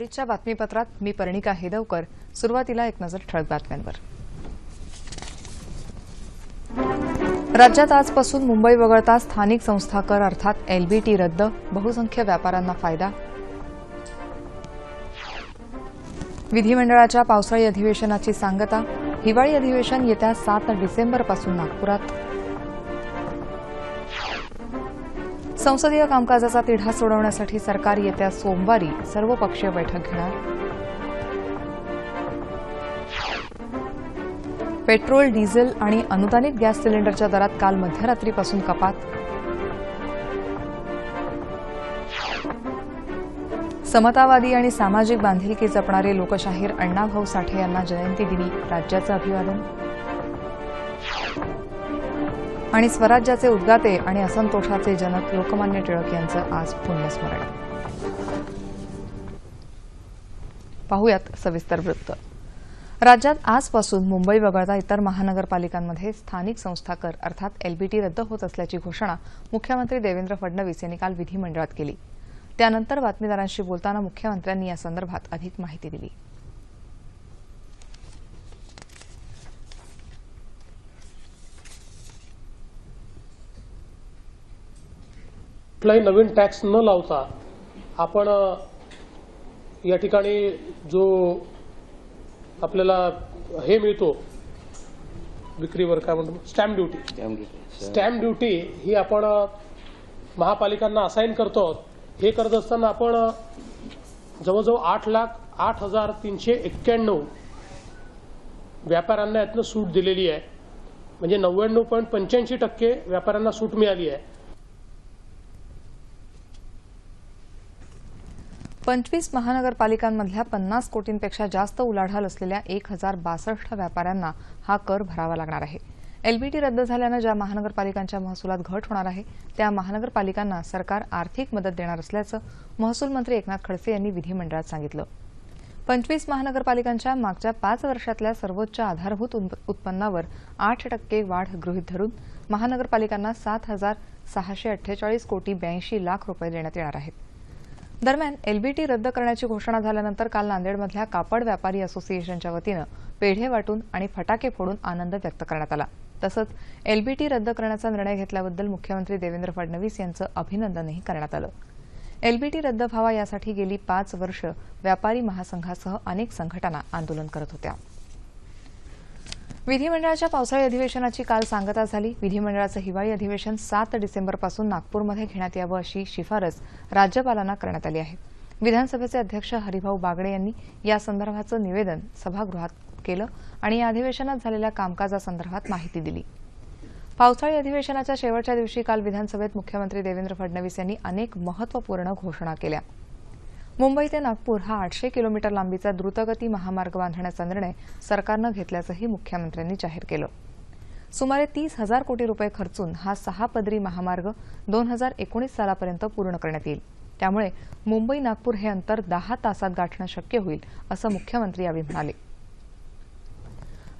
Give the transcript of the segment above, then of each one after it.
नमस्कार बातमीपत्रात मी पर्णिका हेदवकर. सुरुवातीला एक नजर ठळक बातम्यांवर. राज्यात आजपासून मुंबई वगळता स्थानिक संस्था कर अर्थात एलबीटी रद्द बहुसंख्य व्यापाऱ्यांना फायदा. विधिमंडळाच्या पावसाळी अधिवेशनाची सांगता हिवाळी अधिवेशन येत्या सात डिसेंबरपासून नागपुरात. संसदीय कामकाजाचा तिढा सोडवण्यासाठी सरकार येत्या सोमवारी सर्वपक्षीय बैठक घेणार. पेट्रोल डिझेल आणि अनुदानित गॅस सिलेंडरच्या दरात काल मध्यरात्रीपासून कपात. समतावादी आणि सामाजिक बांधिलकी जपणारे लोकशाहीर अण्णाभाऊ साठे यांना जयंती दिली राज्याचं अभिवादन. आणि स्वराज्याचे उद्गाते आणि असंतोषाचे जनक लोकमान्य टिळक यांचं आज पुण्यस्मरण. पाहुयात सविस्तर वृत्त. राज्यात आजपासून मुंबई वगळता इतर महानगरपालिकांमध्ये स्थानिक संस्था कर अर्थात एलबीटी रद्द होत असल्याची घोषणा मुख्यमंत्री देवेंद्र फडणवीस यांनी काल विधिमंडळात केली. त्यानंतर बातमीदारांशी बोलताना मुख्यमंत्र्यांनी या संदर्भात अधिक माहिती दिली. कुठलाही नवीन टॅक्स न लावता आपण या ठिकाणी जो आपल्याला हे मिळतो विक्रीवर काय म्हणतो स्टॅम्प ड्युटी. स्टॅम्प ड्युटी ही आपण महापालिकांना असाईन करतो हे करत असताना आपण जवळजवळ आठ लाख आठ हजार तीनशे एक्क्याण्णव व्यापाऱ्यांना यातनं सूट दिलेली आहे. म्हणजे नव्याण्णव पॉईंट पंच्याऐंशी टक्के व्यापाऱ्यांना सूट मिळाली आहे. पंचवीस महानगरपालिकांमधल्या पन्नास कोटींपेक्षा जास्त उलाढाल असलेल्या एक हजार बासष्ट व्यापाऱ्यांना हा कर भरावा लागणार आहे. एलबीटी रद्द झाल्यानं ज्या महानगरपालिकांच्या महसुलात घट होणार आहे त्या महानगरपालिकांना सरकार आर्थिक मदत देणार असल्याचं महसूल मंत्री एकनाथ खडसे यांनी विधिमंडळात सांगितलं. पंचवीस महानगरपालिकांच्या मागच्या पाच वर्षातल्या सर्वोच्च आधारभूत उत्पन्नावर आठ टक्के वाढ गृहीत धरून महानगरपालिकांना सात हजार सहाशे अठ्ठेचाळीस कोटी ब्याऐंशी लाख रुपये देण्यात येणार आहेत. दरम्यान एलबीटी रद्द करण्याची घोषणा झाल्यानंतर काल नांदेडमधल्या कापड व्यापारी असोसिएशनच्या वतीनं पेढे वाटून आणि फटाके फोडून आनंद व्यक्त करण्यात आला. तसंच एलबीटी रद्द करण्याचा निर्णय घेतल्याबद्दल मुख्यमंत्री देवेंद्र फडणवीस यांचं अभिनंदनही करण्यात आलं. एलबीटी रद्द व्हावा यासाठी गेली पाच वर्ष व्यापारी महासंघासह अनेक संघटना आंदोलन करत होत्या. विधिमंडळाच्या पावसाळी अधिवेशनाची काल सांगता झाली. विधिमंडळाचं हिवाळी अधिवेशन सात डिसेंबरपासून नागपूरमध्ये घेण्यात यावं अशी शिफारस राज्यपालांना करण्यात आली आहे. विधानसभेचे अध्यक्ष हरिभाऊ बागडे यांनी या संदर्भाचं निवेदन सभागृहात केलं आणि या अधिवेशनात झालेल्या कामकाजासंदर्भात माहिती दिली. पावसाळी अधिवेशनाच्या शेवटच्या दिवशी काल विधानसभेत मुख्यमंत्री देवेंद्र फडणवीस यांनी अनेक महत्त्वपूर्ण घोषणा केल्या. मुंबई ते नागपूर हा आठशे किलोमीटर लांबीचा द्रुतगती महामार्ग बांधण्याचा निर्णय सरकारनं घेतल्याचंही मुख्यमंत्र्यांनी जाहीर केलं. सुमारे तीस हजार कोटी रुपये खर्चून हा सहा पदरी महामार्ग दोन हजार एकोणीस सालापर्यंत पूर्ण करण्यात येईल. त्यामुळे मुंबई नागपूर हे अंतर दहा तासात गाठणं शक्य होईल असं मुख्यमंत्री यावेळी म्हणाले.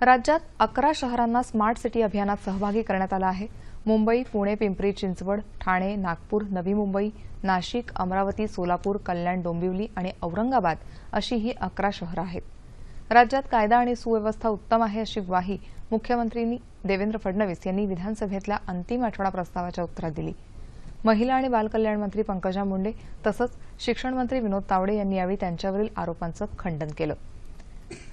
राज्यात अकरा शहरांना स्मार्ट सिटी अभियानात सहभागी करण्यात आलं आहे. मुंबई पुणे पिंपरी चिंचवड ठाणे नागपूर नवी मुंबई नाशिक अमरावती सोलापूर कल्याण डोंबिवली आणि औरंगाबाद अशी ही अकरा शहरं आहेत. राज्यात कायदा आणि सुव्यवस्था उत्तम आहे अशी ग्वाही मुख्यमंत्री देवेंद्र फडणवीस यांनी विधानसभेतल्या अंतिम आठवडा प्रस्तावाच्या उत्तरात दिली. महिला आणि बालकल्याण मंत्री पंकजा मुंडे तसंच शिक्षण मंत्री विनोद तावडे यांनी यावेळी त्यांच्यावरील आरोपांचं खंडन केलं.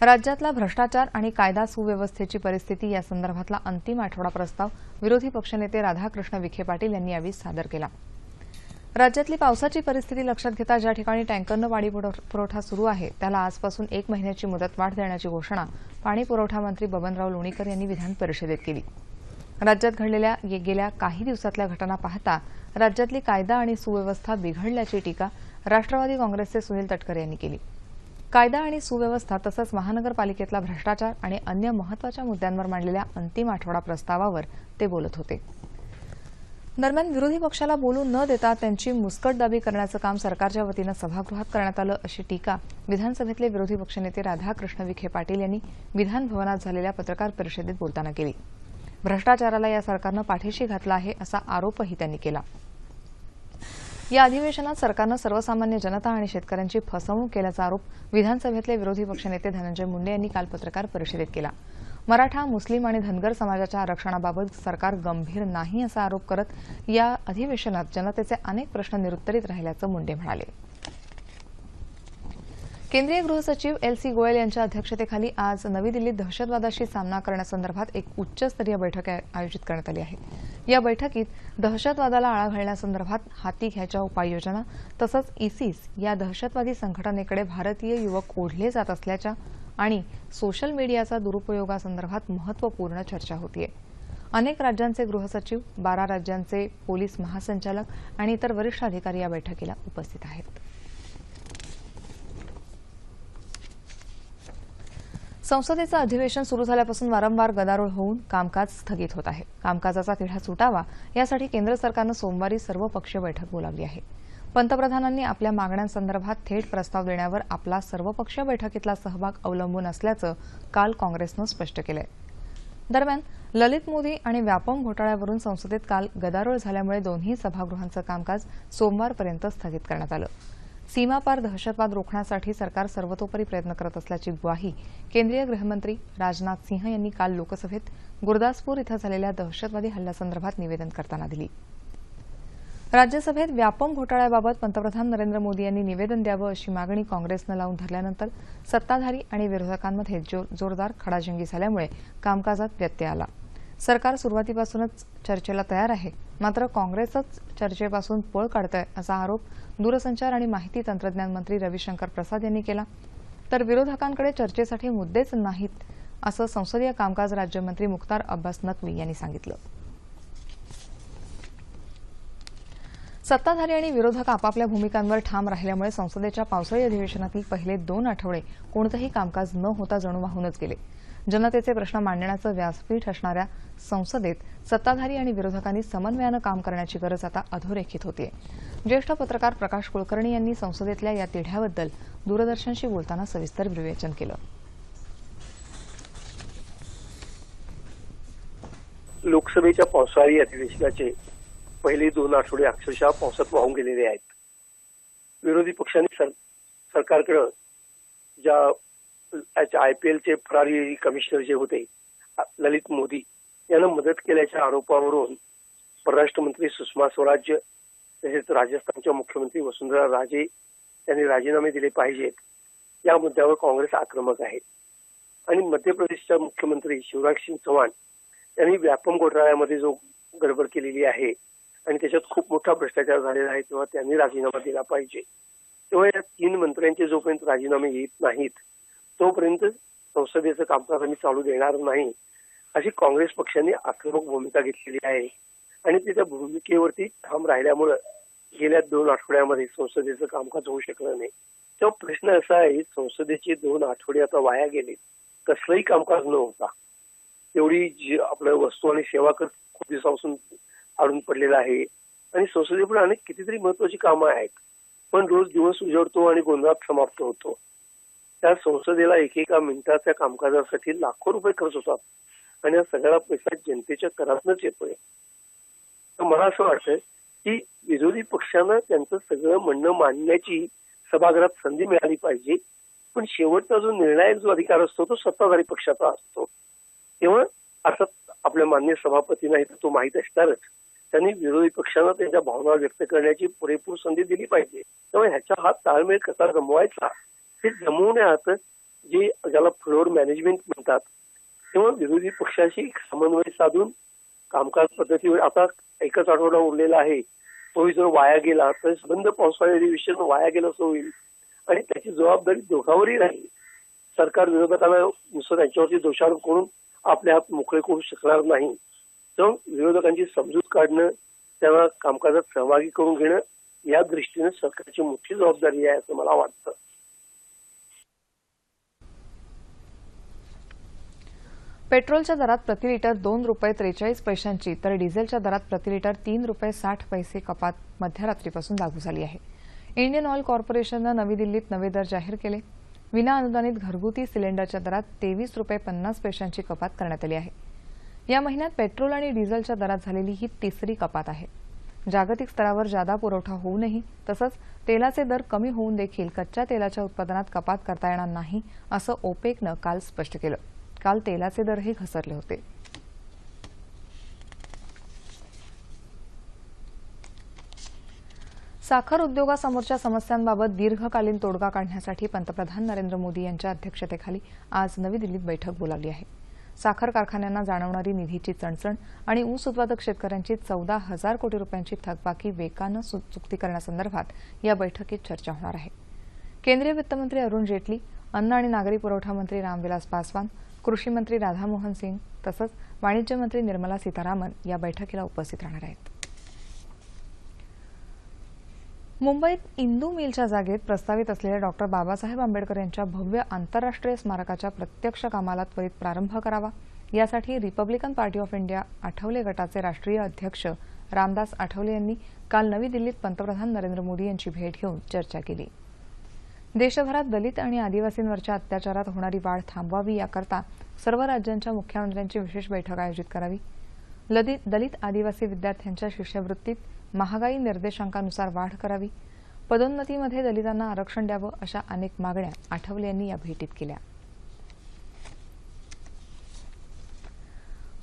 राज्यातला भ्रष्टाचार आणि कायदा सुव्यवस्थेची परिस्थिती या संदर्भातला अंतिम आठवडा प्रस्ताव विरोधी पक्षनेते राधाकृष्ण विखे पाटील यांनी यावेळी सादर केला. राज्यातली पावसाची परिस्थिती लक्षात घेता ज्या ठिकाणी टँकरनं पाणी पुरवठा सुरू आहे त्याला आजपासून एक महिन्याची मुदतवाढ देण्याची घोषणा पाणी पुरवठा मंत्री बबनराव लोणीकर यांनी विधान परिषदेत केली. राज्यात घडलेल्या गेल्या काही दिवसातल्या घटना पाहता राज्यातली कायदा आणि सुव्यवस्था बिघडल्याची टीका राष्ट्रवादी काँग्रेसचे सुनील तटकरे यांनी केली. कायदा आणि सुव्यवस्था तसंच महानगरपालिकेतला भ्रष्टाचार आणि अन्य महत्त्वाच्या मुद्द्यांवर मांडलेल्या अंतिम आठवडा प्रस्तावावर ते बोलत होते. दरम्यान विरोधी पक्षाला बोलू न देता त्यांची मुस्कटदाबी करण्याचं काम सरकारच्या वतीनं सभागृहात करण्यात आलं अशी टीका विधानसभेतले विरोधी पक्षनेते राधाकृष्ण विखे पाटील यांनी विधान भवनात झालेल्या पत्रकार परिषदेत बोलताना केली. भ्रष्टाचाराला या सरकारनं पाठीशी घातला आहे असा आरोपही त्यांनी केला. या अधिवेशनात सरकारनं सर्वसामान्य जनता आणि शेतकऱ्यांची फसवणूक केल्याचा आरोप विधानसभेतले विरोधी पक्षनेते धनंजय मुंडे यांनी काल पत्रकार परिषदेत केला. मराठा मुस्लिम आणि धनगर समाजाच्या आरक्षणाबाबत सरकार गंभीर नाही असा आरोप करत या अधिवेशनात जनतेचे अनेक प्रश्न निरुत्तरित राहिल्याचं मुंडे म्हणाले. केंद्रीय गृहसचिव एल सी गोयल यांच्या अध्यक्षतेखाली आज नवी दिल्लीत दहशतवादाशी सामना करण्यासंदर्भात एक उच्चस्तरीय बैठक आयोजित करण्यात आली आहे. या बैठकीत दहशतवादाला आळा घालण्यासंदर्भात हाती घ्यायच्या उपाययोजना तसंच इसिस या दहशतवादी संघटनेकडे भारतीय युवक ओढले जात असल्याच्या आणि सोशल मीडियाचा दुरुपयोगासंदर्भात महत्त्वपूर्ण चर्चा होतीये. अनेक राज्यांचे गृहसचिव बारा राज्यांचे पोलीस महासंचालक आणि इतर वरिष्ठ अधिकारी या बैठकीला उपस्थित आहेत. संसदेचं अधिवेशन सुरू झाल्यापासून वारंवार गदारोळ होऊन कामकाज स्थगित होत आहे. कामकाजाचा तिढा सुटावा यासाठी केंद्र सरकारनं सोमवारी सर्वपक्षीय बैठक बोलावली आहे. पंतप्रधानांनी आपल्या मागण्यांसंदर्भात थेट प्रस्ताव देण्यावर आपला सर्वपक्षीय बैठकीतला सहभाग अवलंबून असल्याचं काल काँग्रेसनं स्पष्ट केलंय. दरम्यान ललित मोदी आणि व्यापम घोटाळ्यावरून संसदेत काल गदारोळ झाल्यामुळे दोन्ही सभागृहांचं कामकाज सोमवारपर्यंत स्थगित करण्यात आलं. सीमापार दहशतवाद रोखण्यासाठी सरकार सर्वतोपरी प्रयत्न करत असल्याची ग्वाही केंद्रीय गृहमंत्री राजनाथ सिंह यांनी काल लोकसभेत गुरदासपूर इथं झालेल्या दहशतवादी हल्ल्यासंदर्भात निवेदन करताना दिली. राज्यसभेत व्यापम घोटाळ्याबाबत पंतप्रधान नरेंद्र मोदी यांनी निवेदन द्यावं अशी मागणी काँग्रेसनं लावून धरल्यानंतर सत्ताधारी आणि विरोधकांमध्ये जोरदार खडाजंगी झाल्यामुळे कामकाजात व्यत्यय आला. सरकार सुरुवातीपासूनच चर्चेला तयार आहे. मात्र काँग्रेसच चर्चेपासून पळ काढतंय असा आरोप दूरसंचार आणि माहिती तंत्रज्ञान मंत्री रविशंकर प्रसाद यांनी केला. तर विरोधकांकडे चर्चेसाठी मुद्देच नाहीत असं संसदीय कामकाज राज्यमंत्री मुख्तार अब्बास नक्वी यांनी सांगितलं. सत्ताधारी आणि विरोधक आपापल्या भूमिकांवर ठाम राहिल्यामुळे संसदेच्या पावसाळी अधिवेशनातील पहिले दोन आठवडे कोणतंही कामकाज न होता जणू वाहूनच गेले. जनतेचे प्रश्न मांडण्याचं व्यासपीठ असणाऱ्या संसदेत सत्ताधारी आणि विरोधकांनी समन्वयानं काम करण्याची गरज आता अधोरेखित होती ज्येष्ठ पत्रकार प्रकाश कुलकर्णी यांनी संसदेतल्या या तिढ्याबद्दल दूरदर्शनशी बोलताना सविस्तर विवेचन केलं. लोकसभेच्या पावसाळी अधिवेशनाचे पहिले दोन आठवडे अक्षरशः पावसात वाहून गेलेले आहेत. विरोधी पक्षांनी सरकारकडे ज्या आय पी एलचे फरारी कमिशनर जे होते ललित मोदी यांना मदत केल्याच्या आरोपावरून परराष्ट्र मंत्री सुषमा स्वराज तसेच राजस्थानच्या मुख्यमंत्री वसुंधरा राजे यांनी राजीनामे दिले पाहिजेत. या मुद्द्यावर काँग्रेस आक्रमक आहे. आणि मध्य प्रदेशच्या मुख्यमंत्री शिवराज सिंग चौहान यांनी व्यापम घोटाळ्यामध्ये जो गडबड केलेली आहे आणि त्याच्यात खूप मोठा भ्रष्टाचार झालेला आहे तेव्हा त्यांनी राजीनामा दिला पाहिजे. तेव्हा या तीन मंत्र्यांचे जोपर्यंत राजीनामे येत नाहीत तोपर्यंत संसदेचं कामकाज आम्ही चालू देणार नाही अशी काँग्रेस पक्षाने आक्रमक भूमिका घेतलेली आहे. आणि ते त्या भूमिकेवरती ठाम राहिल्यामुळं गेल्या दोन आठवड्यामध्ये संसदेचं कामकाज होऊ शकलं नाही. तेव्हा प्रश्न असा आहे संसदेचे दोन आठवडे आता वाया गेले. कसलंही कामकाज न होता तेवढी जी आपलं वस्तू आणि सेवा कर खूप दिवसापासून अडून पडलेला आहे. आणि संसदेपुढे अनेक कितीतरी महत्वाची कामं आहेत. पण रोज दिवस उजळतो आणि गोंधळात समाप्त होतो. त्या संसदेला एकेका मिनिटाच्या कामकाजासाठी लाखो रुपये खर्च होतात. आणि हा सगळा पैसा जनतेच्या करातनच येतोय. तर मला असं वाटतं की विरोधी पक्षांना त्यांचं सगळं म्हणणं मांडण्याची सभागृहात संधी मिळाली पाहिजे. पण शेवटचा जो निर्णायक जो अधिकार असतो तो सत्ताधारी पक्षाचा असतो. तेव्हा असं आपल्या मान्य नाही तर तो माहीत असणारच. त्यांनी विरोधी पक्षांना त्यांच्या भावना व्यक्त करण्याची पुरेपूर संधी दिली पाहिजे. तेव्हा ह्याचा हा ताळमेळ कसा गमवायचा? हे जमवण्यात जे ज्याला फ्लोअर मॅनेजमेंट म्हणतात तेव्हा विरोधी पक्षाशी समन्वय साधून कामकाज पद्धतीवर आता एकच आठवडा उरलेला आहे. तोही जर वाया गेला तर बंद पावसाळी अधिवेशन वाया गेलं असं होईल. आणि त्याची जबाबदारी दोघांवरही राहील. सरकार विरोधकांना नुसतं त्यांच्यावरती दोषारोप करून आपले हात मोकळे करू शकणार नाही. तर विरोधकांची समजूत काढणं त्यांना कामकाजात सहभागी करून घेणं या दृष्टीने सरकारची मोठी जबाबदारी आहे असं मला वाटतं. पेट्रोलच्या दरात प्रति लिटर दोन रुपये त्रेचाळीस पैशांची तर डिझेलच्या दरात प्रति लिटर तीन रुपये साठ पैसे कपात मध्यरात्रीपासून लागू झाली आहे. इंडियन ऑइल कॉर्पोरेशननं नवी दिल्लीत नवे दर जाहीर केले. विना अनुदानित घरगुती सिलेंडरच्या दरात तेवीस रुपये पन्नास पैशांची कपात करण्यात आली आहे. या महिन्यात पेट्रोल आणि डिझेलच्या दरात झालेली ही तिसरी कपात आहे. जागतिक स्तरावर जादा पुरवठा होऊनही तसंच तेलाचे दर कमी होऊन देखील कच्च्या तेलाच्या उत्पादनात कपात करता येणार नाही असं ओपेकनं काल स्पष्ट केलं. काल तेलाचे दरही घसरले होते. साखर उद्योगासमोरच्या समस्यांबाबत दीर्घकालीन तोडगा काढण्यासाठी पंतप्रधान नरेंद्र मोदी यांच्या अध्यक्षतेखाली आज नवी दिल्लीत बैठक बोलावली आहे. साखर कारखान्यांना जाणवणारी निधीची चणचण आणि ऊस उत्पादक शेतकऱ्यांची चौदा हजार कोटी रुपयांची थकबाकी वेगानं सु- चुकती करण्यासंदर्भात या बैठकीत चर्चा होणार आहे. केंद्रीय वित्तमंत्री अरुण जेटली अन्न आणि नागरी पुरवठा मंत्री रामविलास पासवान कृषी मंत्री राधामोहन सिंग तसंच वाणिज्य मंत्री निर्मला सीतारामन या बैठकीला उपस्थित राहणार आहेत. मुंबईत इंदू मिलच्या जागेत प्रस्तावित असलेल्या डॉक्टर बाबासाहेब आंबेडकर यांच्या भव्य आंतरराष्ट्रीय स्मारकाच्या प्रत्यक्ष कामाला त्वरित प्रारंभ करावा. यासाठी Republican party of India Athawale गटाचे राष्ट्रीय अध्यक्ष रामदास आठवले यांनी काल नवी दिल्लीत पंतप्रधान नरेंद्र मोदी यांची भेट घेऊन चर्चा केली. देशभरात दलित आणि आदिवासींवरच्या अत्याचारात होणारी वाढ थांबवावी याकरता सर्व राज्यांच्या मुख्यमंत्र्यांची विशेष बैठक आयोजित करावी. लदित दलित आदिवासी विद्यार्थ्यांच्या शिष्यवृत्तीत महागाई निर्देशांकानुसार वाढ करावी. पदोन्नतीमध्ये दलितांना आरक्षण द्यावं अशा अनेक मागण्या आठवले यांनी या भेटीत केल्या.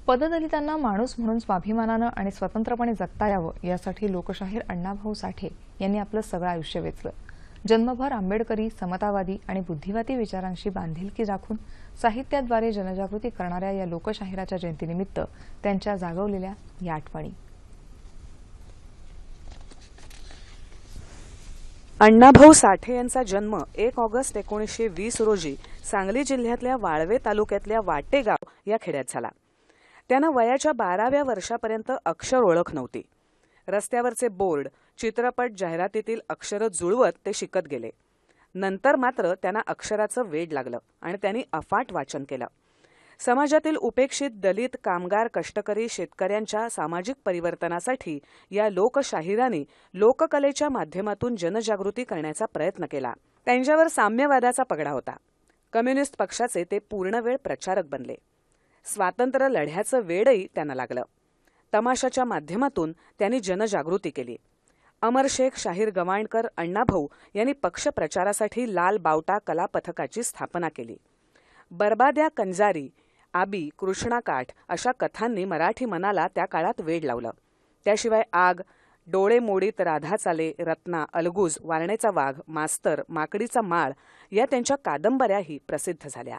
पददलितांना माणूस म्हणून स्वाभिमानानं आणि स्वतंत्रपणे जगता यावं यासाठी लोकशाहीर अण्णाभाऊ साठे यांनी आपलं सगळं आयुष्य वेचलं. जन्मभर आंबेडकरी समतावादी आणि बुद्धिवादी विचारांशी बांधिलकी राखून साहित्याद्वारे जनजागृती करणाऱ्या या लोकशाहिराच्या जयंतीनिमित्त त्यांच्या जागवलेल्या या आठवणी. अण्णाभाऊ साठे यांचा जन्म एक ऑगस्ट एकोणीसशे वीस रोजी सांगली जिल्ह्यातल्या वाळवे तालुक्यातल्या वाटेगाव या खेड्यात झाला. त्यांना वयाच्या बाराव्या वर्षापर्यंत अक्षर ओळख नव्हती. रस्त्यावरचे बोर्ड चित्रपट जाहिरातीतील अक्षरं जुळवत ते शिकत गेले. नंतर मात्र त्यांना अक्षराचं वेड लागलं आणि त्यांनी अफाट वाचन केलं. समाजातील उपेक्षित दलित कामगार कष्टकरी शेतकऱ्यांच्या सामाजिक परिवर्तनासाठी या लोकशाहिरांनी लोककलेच्या माध्यमातून जनजागृती करण्याचा प्रयत्न केला. त्यांच्यावर साम्यवादाचा पगडा होता. कम्युनिस्ट पक्षाचे ते पूर्णवेळ प्रचारक बनले. स्वातंत्र्य लढ्याचं वेडही त्यांना लागलं. तमाशाच्या माध्यमातून त्यांनी जनजागृती केली. अमर शेख शाहीर गवाणकर अण्णाभाऊ यांनी पक्ष प्रचारासाठी लाल बावटा कला पथकाची स्थापना केली. बरबाद्या कंजारी आबी कृष्णाकाठ अशा कथांनी मराठी मनाला त्या काळात वेड लावलं. त्याशिवाय आग डोळे मोडीत राधा चाले रत्ना अलगूज वारणेचा वाघ मास्तर माकडीचा माळ या त्यांच्या कादंबऱ्याही प्रसिद्ध झाल्या.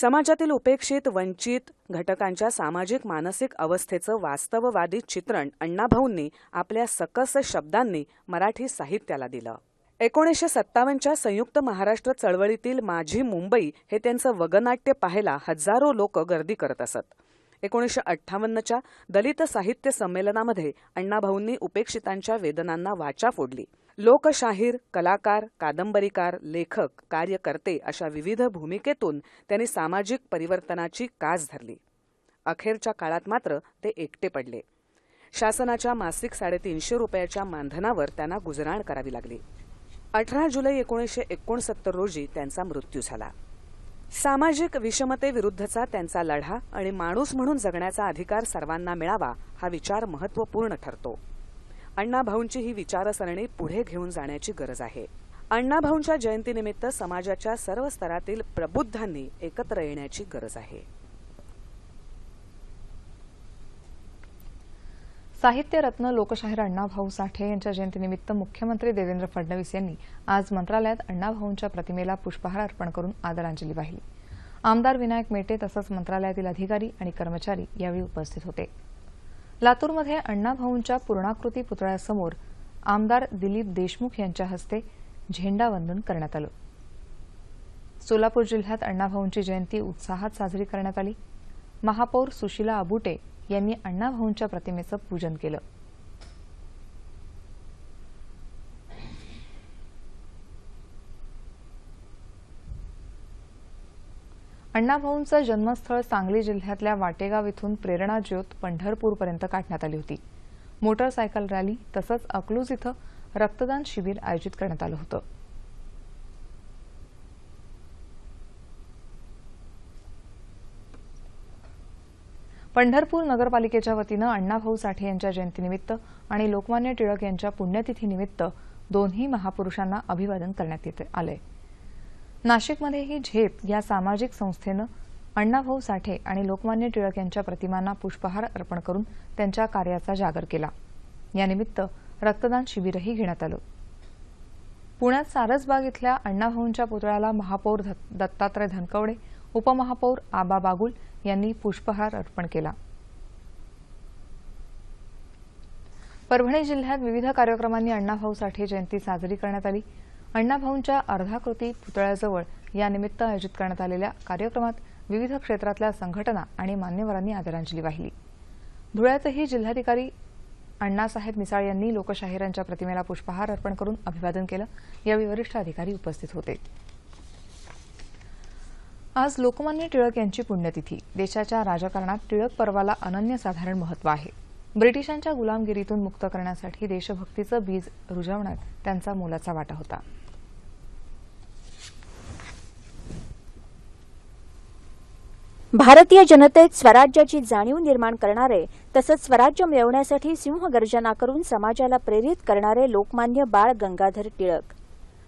समाजातील उपेक्षित वंचित घटकांच्या सामाजिक मानसिक अवस्थेचं वास्तववादी चित्रण अण्णाभाऊंनी आपल्या सकस शब्दांनी मराठी साहित्याला दिलं. एकोणीसशे सत्तावन्नच्या संयुक्त महाराष्ट्र चळवळीतील माझी मुंबई हे त्यांचं वगनाट्य पाहायला हजारो लोक गर्दी करत असत. एकोणीसशे अठ्ठावन्नच्या दलित साहित्य संमेलनामध्ये अण्णाभाऊंनी उपेक्षितांच्या वेदनांना वाचा फोडली. लोकशाहीर कलाकार कादंबरीकार लेखक कार्यकर्ते अशा विविध भूमिकेतून त्यांनी सामाजिक परिवर्तनाची कास धरली. अखेरच्या काळात मात्र ते एकटे पडले. शासनाच्या मासिक साडेतीनशे रुपयाच्या मानधनावर त्यांना गुजराण करावी लागली. अठरा जुलै एकोणीसशे एकोणसत्तर रोजी त्यांचा मृत्यू झाला. सामाजिक विषमतेविरुद्धचा त्यांचा लढा आणि माणूस म्हणून जगण्याचा अधिकार सर्वांना मिळावा हा विचार महत्त्वपूर्ण ठरतो. अण्णाभाऊंची ही विचारसरणी पुढे घेऊन जाण्याची गरज आहे. अण्णाभाऊंच्या जयंतीनिमित्त समाजाच्या सर्व स्तरातील प्रबुद्धांनी एकत्र येण्याची गरज आहे. साहित्यरत्न लोकशाहीर अण्णाभाऊ साठे यांच्या जयंतीनिमित्त मुख्यमंत्री देवेंद्र फडणवीस यांनी आज मंत्रालयात अण्णाभाऊंच्या प्रतिमेला पुष्पहार अर्पण करून आदरांजली वाहिली. आमदार विनायक मेटे तसंच मंत्रालयातील अधिकारी आणि कर्मचारी यावेळी उपस्थित होते. लातूरमध्ये अण्णाभाऊंच्या पूर्णाकृती पुतळ्यासमोर आमदार दिलीप देशमुख यांच्या हस्ते झेंडावंदन करण्यात आलं. सोलापूर जिल्ह्यात अण्णाभाऊंची जयंती उत्साहात साजरी करण्यात आली. महापौर सुशीला अबुटे यांनी अण्णाभाऊंच्या प्रतिमेचं पूजन केलं. अण्णाभाऊंचं जन्मस्थळ सांगली जिल्ह्यातल्या वाटेगाव इथून प्रेरणा ज्योत पंढरपूरपर्यंत काढण्यात आली होती. मोटरसायकल रॅली तसंच अकलूज इथं रक्तदान शिबिर आयोजित करण्यात आलं होतं. पंढरपूर नगरपालिकेच्या वतीनं अण्णाभाऊ साठे यांच्या जयंतीनिमित्त आणि लोकमान्य टिळक यांच्या पुण्यतिथीनिमित्त दोन्ही महापुरुषांना अभिवादन करण्यात येत आलंय. नाशिकमध्येही झेप या सामाजिक संस्थेनं अण्णाभाऊ साठे आणि लोकमान्य टिळक यांच्या प्रतिमांना पुष्पहार अर्पण करून त्यांच्या कार्याचा जागर केला. यानिमित्त रक्तदान शिबिरही घेण्यात आलं. पुण्यात सारसबाग इथल्या अण्णाभाऊंच्या पुतळ्याला महापौर दत्तात्रय धनकवडे उपमहापौर आबा बागुल यांनी पुष्पहार अर्पण केला. परभणी जिल्ह्यात विविध कार्यक्रमांनी अण्णाभाऊ साठे जयंती साजरी करण्यात आली. अण्णाभाऊंच्या अर्धाकृती पुतळ्याजवळ यानिमित्त आयोजित करण्यात आलेल्या कार्यक्रमात विविध क्षेत्रातल्या संघटना आणि मान्यवरांनी आदरांजली वाहिली. धुळ्यातही जिल्हाधिकारी अण्णासाहेब मिसाळ यांनी लोकशाहीरांच्या प्रतिमेला पुष्पहार अर्पण करून अभिवादन केलं. यावेळी वरिष्ठ अधिकारी उपस्थित होते. आज लोकमान्य टिळक यांची पुण्यतिथी. देशाच्या राजकारणात टिळक पर्वाला अनन्यसाधारण महत्त्व आहे. ब्रिटिशांच्या गुलामगिरीतून मुक्त करण्यासाठी देशभक्तीचं बीज रुजवण्यात त्यांचा मोलाचा वाटा होता. भारतीय जनतेत स्वराज्याची जाणीव निर्माण करणारे तसंच स्वराज्य मिळवण्यासाठी सिंहगर्जना करून समाजाला प्रेरित करणारे लोकमान्य बाळ गंगाधर टिळक.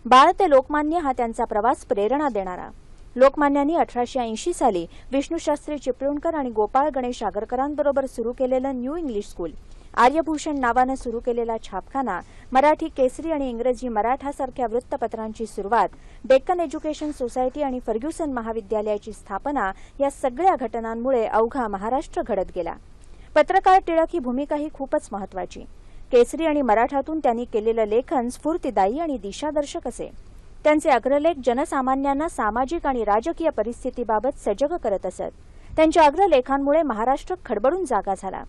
बाळ ते लोकमान्य हा त्यांचा प्रवास प्रेरणा देणारा. लोकमान्यांनी अठराशे ऐंशी साली विष्णूशास्त्री चिपळूणकर आणि गोपाळ गणेश आगरकरांबरोबर सुरू केलेलं न्यू इंग्लिश स्कूल आर्यभूषण नावानं सुरू केलेला छापखाना मराठी केसरी आणि इंग्रजी मराठासारख्या वृत्तपत्रांची सुरुवात डेक्कन एज्युकेशन सोसायटी आणि फर्ग्युसन महाविद्यालयाची स्थापना या सगळ्या घटनांमुळे अवघा महाराष्ट्र घडत गेला. पत्रकार टिळक ही भूमिका ही खूपच महत्वाची केसरी आणि मराठातून त्यांनी केलेलं लेखन स्फूर्तिदायी आणि दिशादर्शक असे. त्यांचे अग्रलेख जनसामान्यांना सामाजिक आणि राजकीय परिस्थितीबाबत सजग करत असत. त्यांच्या अग्रलेखांमुळे महाराष्ट्र खडबडून जागा झाला.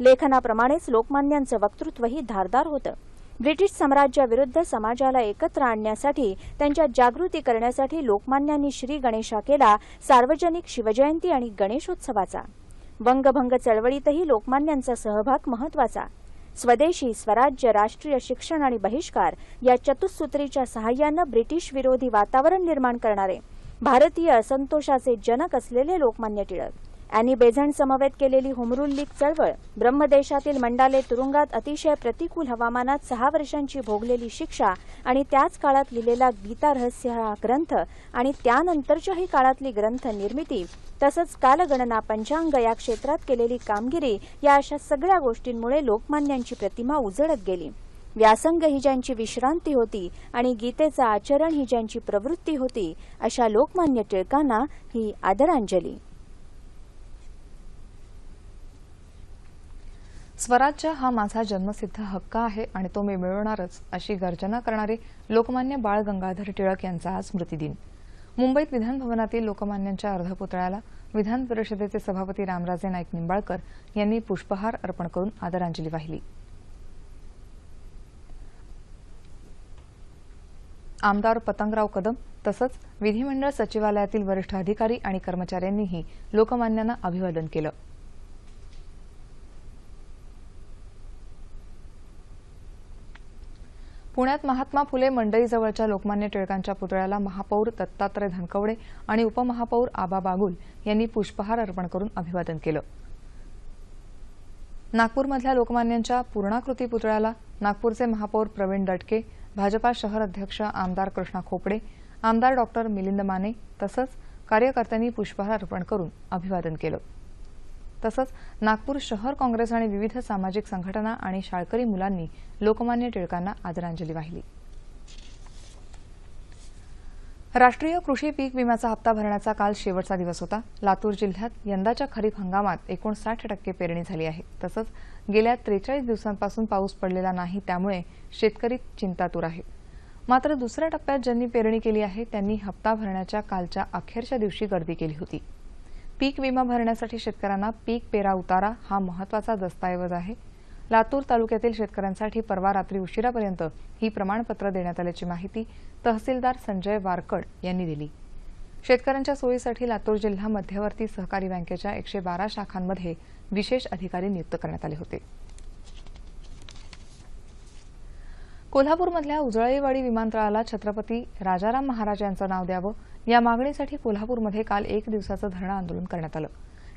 लेखनाप्रमाणेच लोकमान्यांचं वक्तृत्वही धारदार होतं. ब्रिटिश साम्राज्याविरुद्ध समाजाला एकत्र आणण्यासाठी त्यांच्या जागृती करण्यासाठी लोकमान्यांनी श्री गणेशा केला सार्वजनिक शिवजयंती आणि गणेशोत्सवाचा. वंगभंग चळवळीतही लोकमान्यांचा सहभाग महत्त्वाचा स्वदेशी स्वराज्य राष्ट्रीय शिक्षण आणि बहिष्कार या चतुसूत्रीच्या सहाय्यानं ब्रिटिश विरोधी वातावरण निर्माण करणारे. भारतीय असंतोषाचे जनक असलेले लोकमान्य टिळक. अॅनी बेझंट समवेत केलेली होमरूल लीग चळवळ ब्रह्मदेशातील मंडाले तुरुंगात अतिशय प्रतिकूल हवामानात सहा वर्षांची भोगलेली शिक्षा आणि त्याच काळात लिहिलेला गीता रहस्य हा ग्रंथ आणि त्यानंतरच्याही काळातली ग्रंथ निर्मिती तसंच कालगणना पंचांग या क्षेत्रात केलेली कामगिरी या अशा सगळ्या गोष्टींमुळे लोकमान्यांची प्रतिमा उजळत गेली. व्यासंग ही ज्यांची विश्रांती होती आणि गीतेचं आचरण ही ज्यांची प्रवृत्ती होती अशा लोकमान्य टिळकांना ही आदरांजली. स्वराज्य हा माझा जन्मसिद्ध हक्क आहे आणि तो मी मिळवणारच अशी गर्जना करणारे लोकमान्य बाळ गंगाधर टिळक यांचा आज स्मृतिदिन. मुंबईत विधानभवनातील लोकमान्यांच्या अर्धपुतळ्याला विधान परिषदेचे सभापती रामराजे नाईक निंबाळकर यांनी पुष्पहार अर्पण करून आदरांजली वाहिली. आमदार पतंगराव कदम तसंच विधिमंडळ सचिवालयातील वरिष्ठ अधिकारी आणि कर्मचाऱ्यांनीही लोकमान्यांना अभिवादन केलं. पुण्यात महात्मा फुले मंडईजवळच्या लोकमान्य टिळकांच्या पुतळ्याला महापौर दत्तात्रय धनकवडे आणि उपमहापौर आबा बागुल यांनी पुष्पहार अर्पण करून अभिवादन केलं. नागपूरमधल्या लोकमान्यांच्या पूर्णाकृती पुतळ्याला नागपूरचे महापौर प्रवीण दटके भाजपा शहर अध्यक्ष आमदार कृष्णा खोपडे आमदार डॉक्टर मिलिंद माने तसंच कार्यकर्त्यांनी पुष्पहार अर्पण करून अभिवादन केलं. तसंच नागपूर शहर काँग्रेस आणि विविध सामाजिक संघटना आणि शाळकरी मुलांनी लोकमान्य टिळकांना आदरांजली वाहिली. राष्ट्रीय कृषी पीक विम्याचा हप्ता भरण्याचा काल शेवटचा दिवस होता. लातूर जिल्ह्यात यंदाच्या खरीप हंगामात एकोणसाठ टक्के पेरणी झाली आहे. तसंच गेल्या त्रेचाळीस दिवसांपासून पाऊस पडलेला नाही त्यामुळे शेतकरी चिंतातूर आहेत मात्र दुसऱ्या टप्प्यात ज्यांनी पेरणी केली आहे त्यांनी हप्ता भरण्याच्या कालच्या अखेरच्या दिवशी गर्दी केली होती. पीक विमा भरण्यासाठी शेतकऱ्यांना पीक पेरा उतारा हा महत्त्वाचा दस्तऐवज आहे. लातूर तालुक्यातील शेतकऱ्यांसाठी परवा रात्री उशिरापर्यंत ही प्रमाणपत्र देण्यात आल्याची माहिती तहसीलदार संजय वारकड यांनी दिली. शेतकऱ्यांच्या सोयीसाठी लातूर जिल्हा मध्यवर्ती सहकारी बँकेच्या एकशे बारा शाखांमध्ये विशेष अधिकारी नियुक्त करण्यात आले होते. कोल्हापूरमधल्या उजळईवाडी विमानतळाला छत्रपती राजाराम महाराज यांचं नाव द्यावं या मागणीसाठी कोल्हापूरमध्ये काल एक दिवसाचं धरणं आंदोलन करण्यात आलं.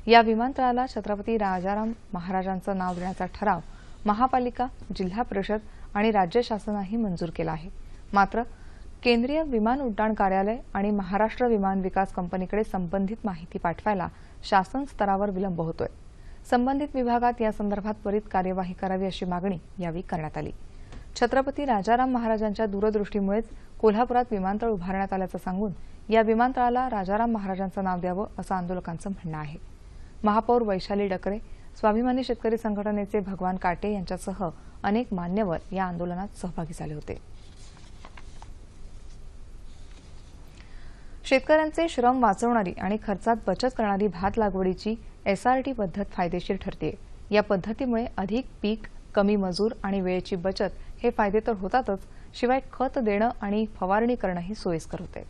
या विमानतळाला छत्रपती राजाराम महाराजांचं नाव देण्याचा ठराव महापालिका जिल्हा परिषद आणि राज्य शासनाही मंजूर केला आहे. मात्र केंद्रीय विमान उड्डाण कार्यालय आणि महाराष्ट्र विमान विकास कंपनीकडे संबंधित माहिती पाठवायला शासन स्तरावर विलंब होतोय. संबंधित विभागात या संदर्भात त्वरित कार्यवाही करावी अशी मागणी यावेळी करण्यात आली. छत्रपती राजाराम महाराजांच्या दूरदृष्टीमुळेच कोल्हापुरात विमानतळ उभारण्यात आल्याचं सांगून या विमानतळाला राजाराम महाराजांचं नाव द्यावं असं आंदोलकांचं म्हणणं आहे. महापौर वैशाली डकरे स्वाभिमानी शेतकरी संघटनेचे भगवान काटे यांच्यासह अनेक मान्यवर या आंदोलनात सहभागी झाले होते. शेतकऱ्यांचे श्रम वाचवणारी आणि खर्चात बचत करणारी भात लागवडीची एसआरटी पद्धत फायदेशीर ठरते या पद्धतीमुळे अधिक पीक कमी मजूर आणि वेळेची बचत हे फायदे तर होतातच शिवाय खत देणं आणि फवारणी करणंही सोयीस्कर होते.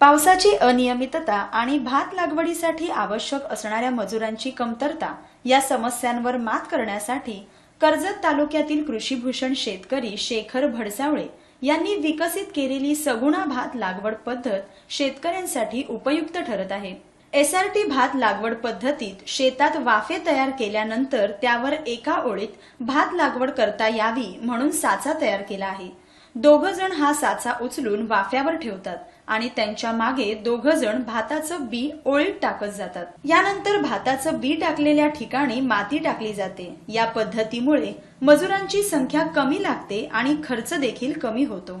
पावसाची अनियमितता आणि भात लागवडीसाठी आवश्यक असणाऱ्या मजुरांची कमतरता या समस्यांवर मात करण्यासाठी कर्जत तालुक्यातील कृषीभूषण शेतकरी शेखर भडसावळे यांनी विकसित केलेली सगुणा भात लागवड पद्धत शेतकऱ्यांसाठी उपयुक्त ठरत आहे. एसआरटी भात लागवड पद्धतीत शेतात वाफे तयार केल्यानंतर त्यावर एका ओळीत भात लागवड करता यावी म्हणून साचा तयार केला आहे. दोघ जण हा साचा उचलून वाफ्यावर ठेवतात आणि त्यांच्या मागे दोघ जण भाताचं बी ओळीत टाकत जातात. यानंतर भाताचं बी टाकलेल्या ठिकाणी माती टाकली जाते. या पद्धतीमुळे मजुरांची संख्या कमी लागते आणि खर्च देखील कमी होतो.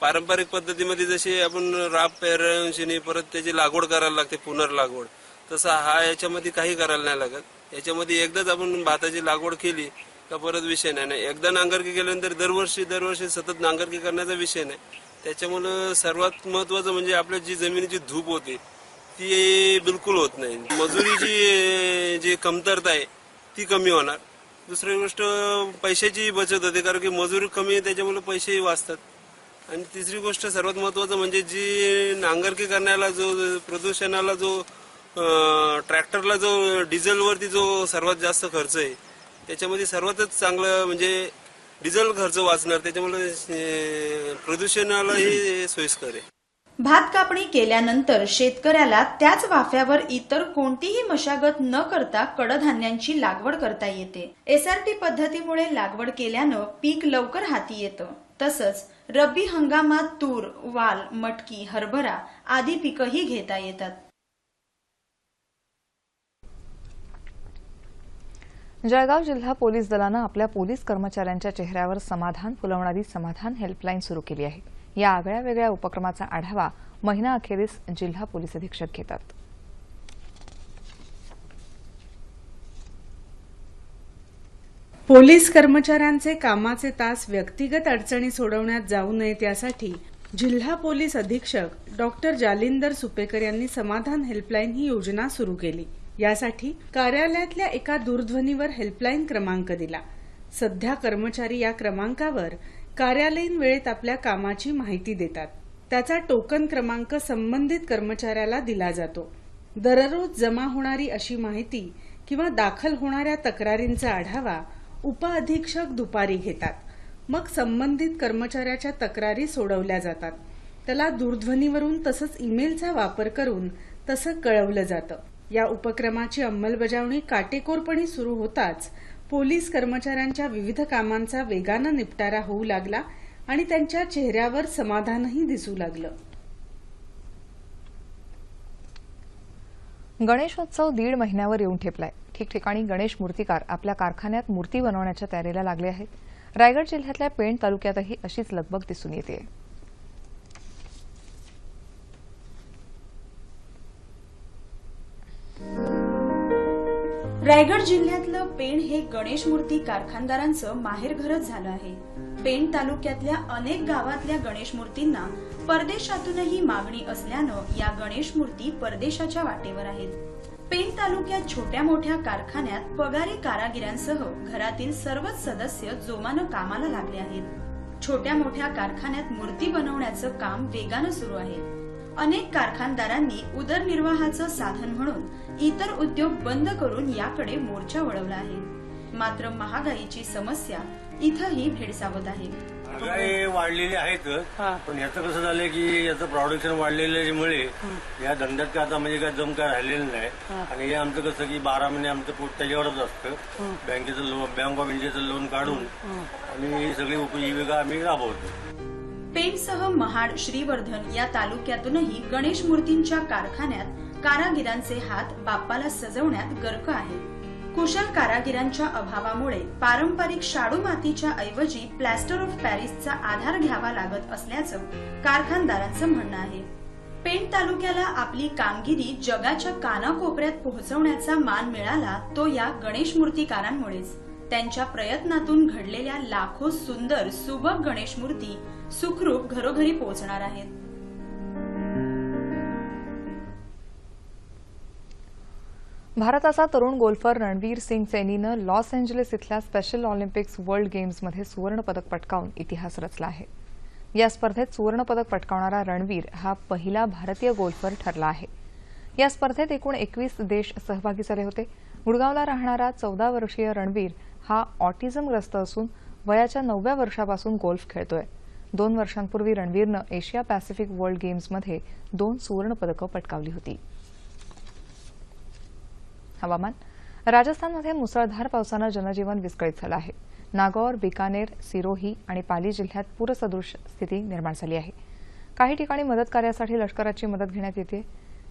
पारंपरिक पद्धतीमध्ये जशी आपण राब पेरणी परत त्याची लागवड करायला लागते पुनर्लागवड. तसा हा याच्यामध्ये काही करायला नाही लागत. याच्यामध्ये एकदाच आपण भाताची लागवड केली का परत विषय नाही. नाही एकदा नांगरकी केल्यानंतर दरवर्षी दरवर्षी सतत नांगरकी करण्याचा विषय नाही. त्याच्यामुळं सर्वात महत्वाचं म्हणजे आपल्या जी जमिनीची धूप होती ती बिलकुल होत नाही. मजुरीची जी कमतरता आहे ती कमी होणार. दुसरी गोष्ट पैशाची बचत होते कारण की मजुरी कमी आहे त्याच्यामुळे पैसेही वाचतात. आणि तिसरी गोष्ट सर्वात महत्वाचं म्हणजे जी नांगरकी करण्याला जो प्रदूषणाला जो ट्रॅक्टरला जो डिझेलवरती जो सर्वात जास्त खर्च आहे त्याच्यामध्ये सर्वातच चांगलं म्हणजे डिझेल खर्च वाचणार त्याच्यामुळे प्रदूषणालाही सोयीस्कर आहे. भात कापणी केल्यानंतर शेतकऱ्याला त्याच वाफ्यावर इतर कोणतीही मशागत न करता कडधान्यांची लागवड करता येते. एसआरटी पद्धतीमुळे लागवड केल्यानं पीक लवकर हाती येतं. तसंच रब्बी हंगामात तूर वाल मटकी हरभरा आदी पिकंही घेता येतात. जळगाव जिल्हा पोलीस दलानं आपल्या पोलीस कर्मचाऱ्यांच्या चेहऱ्यावर समाधान फुलवणारी समाधान हेल्पलाईन सुरू केली आहे. या आगळ्या वेगळ्या उपक्रमाचा आढावा महिना अखेरीस जिल्हा पोलीस अधीक्षक घेतात. पोलीस कर्मचाऱ्यांचे कामाचे तास व्यक्तिगत अडचणी सोडवण्यात जाऊ नयेत यासाठी जिल्हा पोलीस अधीक्षक डॉक्टर जालिंदर सुपेकर यांनी समाधान हेल्पलाईन ही योजना सुरू केली. यासाठी कार्यालयातल्या एका दूरध्वनीवर हेल्पलाईन क्रमांक दिला. सध्या कर्मचारी या क्रमांकावर कार्यालयीन वेळेत आपल्या कामाची माहिती देतात. त्याचा टोकन क्रमांक संबंधित कर्मचाऱ्याला दिला जातो. दररोज जमा होणारी अशी माहिती किंवा दाखल होणाऱ्या तक्रारींचा आढावा उपअधीक्षक दुपारी घेतात. मग संबंधित कर्मचाऱ्याच्या तक्रारी सोडवल्या जातात. त्याला दूरध्वनीवरून तसंच ईमेलचा वापर करून तसं कळवलं जातं. या उपक्रमाची अंमलबजावणी काटेकोरपणे सुरू होताच पोलीस कर्मचाऱ्यांच्या विविध कामांचा वेगानं निपटारा होऊ लागला आणि त्यांच्या चेहऱ्यावर समाधानही दिसू लागलं. गणेशोत्सव दीड महिन्यावर येऊन ठेपलाय. ठिकठिकाणी गणेश मूर्तीकार आपल्या कारखान्यात मूर्ती बनवण्याच्या तयारीला लागले आहेत. रायगड जिल्ह्यातल्या पेण तालुक्यातही अशीच लगबग दिसून येते. रायगड जिल्ह्यातलं पेण हे गणेश मूर्ती कारखानदारांचं माहेरघरच झालं आहे. पेण तालुक्यातल्या अनेक गावातल्या गणेश मूर्तींना परदेशातूनही मागणी असल्यानं या गणेश मूर्ती परदेशाच्या वाटेवर आहेत. पेण तालुक्यात छोट्या मोठ्या कारखान्यात पगारी कारागिरांसह घरातील सर्वच सदस्य जोमानं कामाला लागले आहेत. छोट्या मोठ्या कारखान्यात मूर्ती बनवण्याचं काम वेगानं सुरू आहे. अनेक कारखानदारांनी उदरनिर्वाहाचं साधन म्हणून इतर उद्योग बंद करून याकडे मोर्चा वळवला आहे. मात्र महागाईची समस्या इथंही भेडसावत आहे. महागाई वाढलेली आहेच पण याचं कसं झालंय की याचं प्रोडक्शन वाढलेल्यामुळे या धंद्यात काय आता म्हणजे काय जम काय राहिलेलं नाही. आणि हे आमचं कसं की बारा महिने आमचं पोट त्याच्यावरच असतं. बँकेचं लोन बँक ऑफ इंडियाचं लोन काढून आणि ही सगळी उपजीविका आम्ही राबवतो. पेणसह महाड श्रीवर्धन या तालुक्यातूनही गणेश मूर्तींच्या कारखान्यात कारागिरांचे हात बाप्पाला सजवण्यात गर्क आहे. कुशल कारागिरांच्या अभावामुळे पारंपरिक शाडू मातीच्या ऐवजी प्लॅस्टर ऑफ पॅरिसचा आधार घ्यावा लागत असल्याचं कारखानदारांचं म्हणणं आहे. पेण तालुक्याला आपली कामगिरी जगाच्या कानाकोपऱ्यात पोहोचवण्याचा मान मिळाला तो या गणेश मूर्तीकारांमुळेच. त्यांच्या प्रयत्नातून घडलेल्या लाखो सुंदर सुबक गणेश मूर्ती सुखरूप घरोघरी पोहोचणार आहेत. भारताचा तरुण गोल्फर रणवीर सिंग सैनीनं लॉस एंजलिस इथल्या स्पेशल ऑलिम्पिक्स वर्ल्ड गेम्समध्ये सुवर्णपदक पटकावून इतिहास रचला आहे. या स्पर्धेत सुवर्णपदक पटकावणारा रणवीर हा पहिला भारतीय गोल्फर ठरला आहे. या स्पर्धेत एकूण एकवीस देश सहभागी झाले होते. गुडगावला राहणारा चौदा वर्षीय रणवीर हा ऑटिझमग्रस्त असून वयाच्या नवव्या वर्षापासून गोल्फ खेळतोय. दोन वर्षांपूर्वी रणवीरनं एशिया पॅसिफिक वर्ल्ड गेम्समध्ये दोन सुवर्णपदकं पटकावली होती. हवामान. राजस्थानमध्ये मुसळधार पावसानं जनजीवन विस्कळीत झालं आहे. नागौर बिकानेर सिरोही आणि पाली जिल्ह्यात पूरसदृश स्थिती निर्माण झाली आहे. काही ठिकाणी मदत कार्यासाठी लष्कराची मदत घेण्यात येते.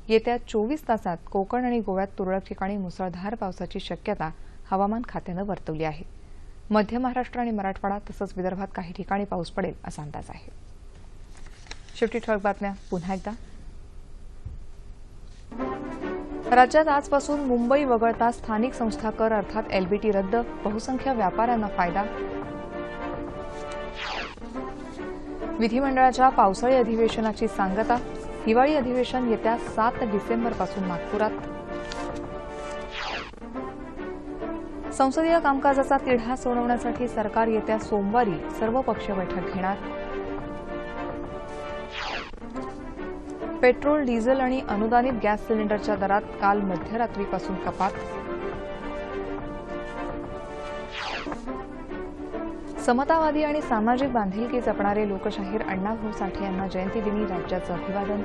येत्या चोवीस तासात कोकण आणि गोव्यात तुरळक ठिकाणी मुसळधार पावसाची शक्यता हवामान खात्यानं वर्तवली आहे. मध्य महाराष्ट्र आणि मराठवाडा तसंच विदर्भात काही ठिकाणी पाऊस पडेल असा अंदाज आहे. शेवटी ठळक बातम्या. पुन्हा एकदा. राज्यात आजपासून मुंबई वगळता स्थानिक संस्था कर अर्थात एलबीटी रद्द बहुसंख्य व्यापाऱ्यांना फायदा. विधिमंडळाच्या पावसाळी अधिवेशनाची सांगता हिवाळी अधिवेशन येत्या सात डिसेंबरपासून नागपुरात. संसदीय कामकाजाचा तिढा सोडवण्यासाठी सरकार येत्या सोमवारी सर्वपक्षीय बैठक घेणार. पेट्रोल डिझेल आणि अनुदानित गॅस सिलेंडरच्या दरात काल मध्यरात्रीपासून कपात. समतावादी आणि सामाजिक बांधिलकी जपणारे लोकशाहीर अण्णाभाऊ साठे यांना जयंतीदिनी राज्याचं अभिवादन.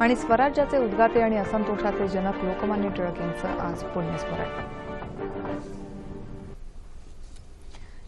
आणि स्वराज्याचे उद्गाते आणि असंतोषाचे जनक लोकमान्य टिळक यांचं आज पुण्यस्मरण.